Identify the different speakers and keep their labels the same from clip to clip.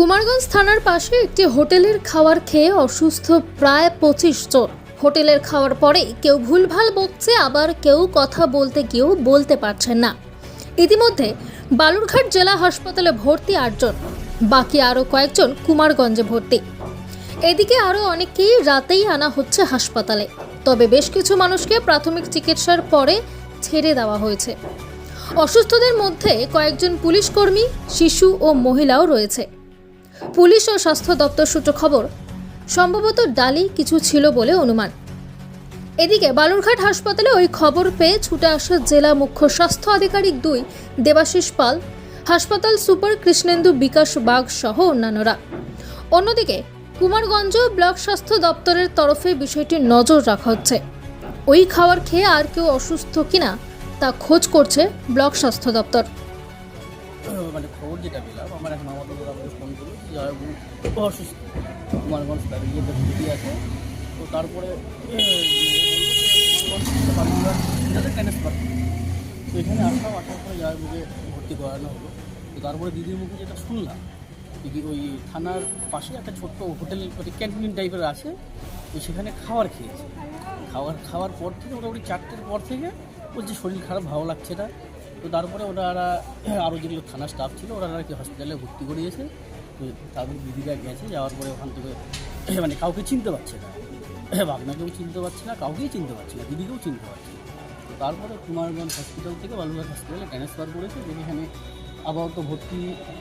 Speaker 1: কুমারগঞ্জ থানার পাশে একটি হোটেলের খাবার খেয়ে অসুস্থ প্রায় পঁচিশ জন। হোটেলের খাওয়ার পরে কেউ ভুলভাল বকছে, আবার কেউ কথা বলতে গিয়েও বলতে পারছেন না। ইতিমধ্যে বালুরঘাট জেলা হাসপাতালে ভর্তি আটজন বাকি আরও কয়েকজন কুমারগঞ্জে ভর্তি। এদিকে আরও অনেককেই রাতেই আনা হচ্ছে হাসপাতালে। তবে বেশ কিছু মানুষকে প্রাথমিক চিকিৎসার পরে ছেড়ে দেওয়া হয়েছে। অসুস্থদের মধ্যে কয়েকজন পুলিশ কর্মী শিশু ও মহিলাও রয়েছে। পুলিশ ও স্বাস্থ্য দপ্তর সূত্র খবর, সম্ভবত ডালি কিছু ছিল বলে অনুমান। এদিকে বালুরঘাট হাসপাতালে ওই খবর পেয়ে ছুটে আসা জেলা মুখ্য স্বাস্থ্য আধিকারিক দুই, দেবাশিস পাল, হাসপাতাল সুপার কৃষ্ণেন্দু বিকাশ বাগ সহ অন্যান্যরা। অন্যদিকে কুমারগঞ্জ ব্লক স্বাস্থ্য দপ্তরের তরফে বিষয়টি নজর রাখা হচ্ছে। ওই খাবার খেয়ে আর কেউ অসুস্থ কিনা তা খোঁজ করছে ব্লক স্বাস্থ্য দপ্তর।
Speaker 2: মানে খবর যেটা পেলাম, আমার এক মামা আমাকে ফোন করল যে অসুস্থ। কুমারগঞ্জ তার ইয়েতে ভর্তি আছে। তো তারপরে তো এখানে আসলাম আসার পরে জয়বাবুকে ভর্তি করানো হলো। তো তারপরে দিদির মুখে যেটা শুনলাম, দিদি ওই থানার পাশে একটা ছোট্ট হোটেল ক্যান্টিন টাইপের আছে, তো সেখানে খাবার খেয়েছে। খাবার, খাওয়ার পর থেকে মোটামুটি চারটের পর থেকে বলছে শরীর খারাপ, ভালো লাগছে না। তো তারপরে ওরা আরও যেগুলো থানা স্টাফ ছিল ওরা আর কি হসপিটালে ভর্তি করিয়েছে। তো তাদের দিদিরা গেছে যাওয়ার পরে ওখান থেকে মানে কাউকে চিনতে পারছে না। ভাবনাকেও চিনতে পারছে না কাউকেই চিনতে পারছে না দিদিকেও চিনতে পারছে না। তো তারপরে কুমারগঞ্জ হসপিটাল থেকে বালুরঘাট হসপিটালে ট্রান্সফার করেছে যেখানে আপাতত ভর্তি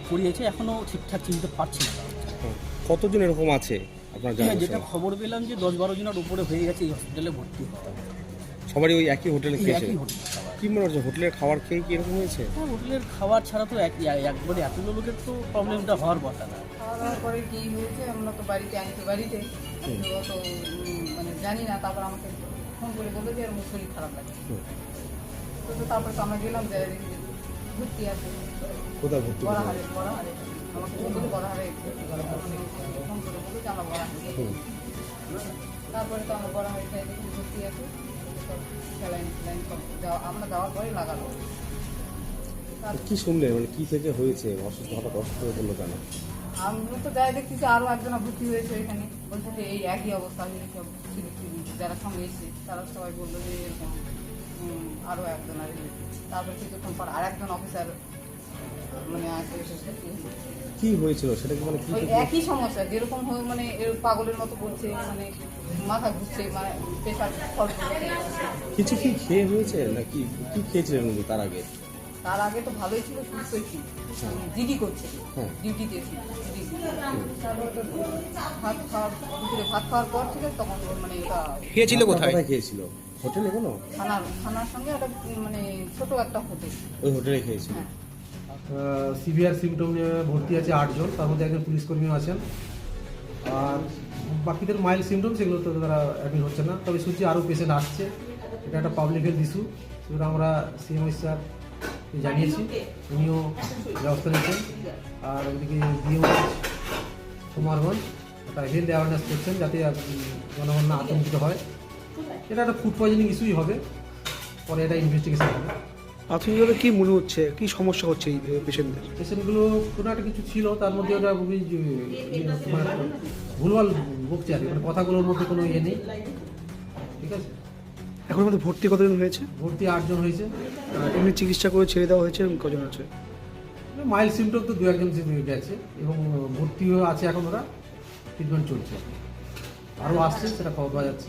Speaker 2: করিয়েছে। এখনও ঠিকঠাক চিনতে পারছে না।
Speaker 3: কতজন এরকম আছে? আপনার
Speaker 2: হ্যাঁ, যেটা খবর পেলাম যে দশ বারো জনের উপরে হয়ে গেছে এই হসপিটালে ভর্তি হতে।
Speaker 3: সবারই ওই একই হোটেলে
Speaker 2: একই হোটেল
Speaker 3: কি মনে হচ্ছে? হোটেলের খাবার খেয়ে কি এরকম হয়েছে?
Speaker 2: হ্যাঁ, হোটেলের খাবার ছাড়া তো এক একবারে এতগুলো লোকের তো প্রবলেমটা হওয়ার কথা না।
Speaker 4: খাওয়া দাওয়ার পরে কি হয়েছে? আমরা তো বাড়িতে তো বাড়িতে। অত মানে জানি না তারপর আমাকে ফোন করে বলল যে আমার শরীর খারাপ
Speaker 3: হুম।
Speaker 4: তো তারপর তো আমরা গেলাম যে ঘুরতে আছে
Speaker 3: কোথায় ভর্তি
Speaker 4: বড়? হারে বড় হারে আমাকে ফোন করে বড় হারে। মানে ফোন করে বলল যে আমরা বড় হারে তারপরে তো আমরা বড় হারে খেয়ে দেখি আমরা যাওয়ার পরেই লাগালো
Speaker 3: কি শুনলেন মানে কি থেকে হয়েছে অসুস্থ, হঠাৎ অসুস্থ হয়ে পড়ল কেন
Speaker 4: আমরা তো যাই দেখতেছি আরও একজন ভর্তি হয়েছে এখানে বলছে যে এই একই অবস্থা সব। যারা সঙ্গে এসেছে, তারা সবাই বলল যে এরকম আরও একজন আর। তারপর কিছুক্ষণ পর আর একজন অফিসার মানে।
Speaker 3: কি হয়েছিল? সেটা কি মানে কি
Speaker 4: একই সমস্যা যেরকম হয়ে মানে এর পাগলের মতো বলছে মানে মাথা ঘুরছে মানে প্রেশার ফল
Speaker 3: কিছু কি খেয়ে হয়েছে? নাকি কি খেয়েছিলেন উনি তার আগে?
Speaker 4: তার আগে তো ভালোই ছিল সুস্থই ছিল। দিদি করছে
Speaker 3: হ্যাঁ।
Speaker 4: ডিউটিতে ভাত খাওয়ার দুপুরে ভাত খাওয়ার পর থেকে তখন মানে এটা
Speaker 5: খেয়েছিল কোথায়?
Speaker 3: কোথায় খেয়েছিল? হোটেলে কোনো?
Speaker 4: থানার থানার সঙ্গে একটা মানে ছোট একটা হোটেল।
Speaker 3: ওই হোটেলে খেয়েছিল?
Speaker 4: হ্যাঁ।
Speaker 6: সিভিয়ার সিমটম নিয়ে ভর্তি আছে আটজন, তার মধ্যে একজন পুলিশ কর্মীও আছেন। আর বাকিদের মাইল্ড সিমটম সেগুলো তো তারা অ্যাডমিট হচ্ছে না। তবে শুনছি আরও পেশেন্ট আসছে। এটা একটা পাবলিক হেলথ ইস্যু সেটা আমরা সিএমএস স্যার জানিয়েছি। উনিও ব্যবস্থা নিচ্ছেন আর ওইদিকে ডিও কুমারগঞ্জ একটা হেলথ অ্যাওয়ারনেস করছেন যাতে জনগণ না আতঙ্কিত হয়। এটা একটা ফুড পয়জনিং ইস্যুই হবে। পরে এটা ইনভেস্টিগেশন হবে।
Speaker 5: প্রাথমিকভাবে কি মনে হচ্ছে? কি সমস্যা হচ্ছে এই পেশেন্টদের
Speaker 6: পেশেন্টগুলো কোনো একটা কিছু ছিল তার মধ্যে ওটা খুবই ভুলভাল বকছে আর মানে কথাগুলোর মধ্যে কোনো ইয়ে নেই। ঠিক আছে?
Speaker 5: এখন আমাদের ভর্তি কতজন হয়েছে?
Speaker 6: ভর্তি আটজন হয়েছে।
Speaker 5: এমনি চিকিৎসা করে ছেড়ে দেওয়া হয়েছে এরকম কজন আছে?
Speaker 6: মাইল সিমটম তো দু একজন গেছে এবং ভর্তিও আছে এখন ওরা। ট্রিটমেন্ট চলছে। আরও আসছে সেটা খবর পাওয়া যাচ্ছে।